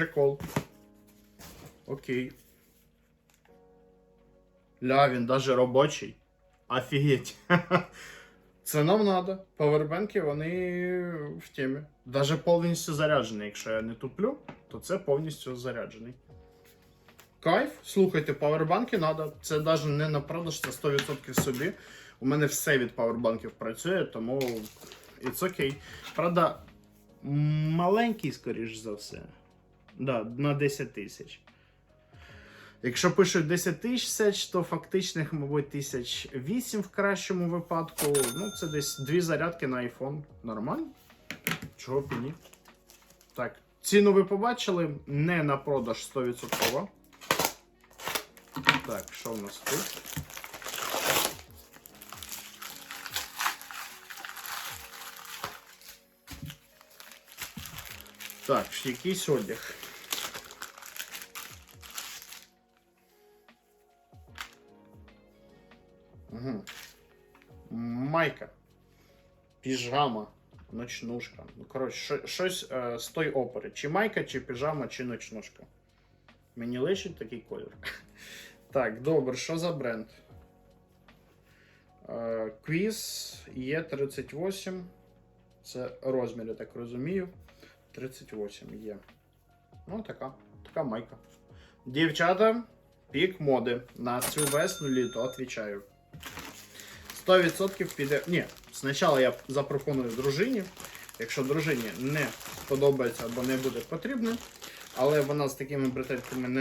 Прикол. Окей. Ля, він даже робочий. Офігеть. Це нам надо. Павербенки, вони в темі. Даже повністю заряджений. Якщо я не туплю, то це повністю заряджений. Кайф, слухайте, павербанки надо. Це навіть не на продаж, це 100% собі. У мене все від павербанків працює, тому it's окей. Правда, маленький, скоріш за все. Да, на 10 тисяч. Якщо пишуть 10 тисяч, то фактичних, мабуть, тисяч 8 в кращому випадку. Ну, це десь дві зарядки на iPhone. Нормально? Чого б і ні? Так, ціну ви побачили, не на продаж 100%. Так, що в нас тут? Так, якийсь одяг. Угу. Майка. Піжама. Ночнушка. Ну, коротше, щось е, з той опери. Чи майка, чи піжама, чи ночнушка. Мені лишить такий колір. Так, добре, що за бренд? Е, Quiz Є38. Це розмір, я так розумію. 38 є. Ну, така. Така майка. Дівчата, пік моди. На цю весну літо, отвічаю. 100% піде. Ні, спочатку я запропоную дружині. Якщо дружині не подобається або не буде потрібно, але вона з такими бретельками не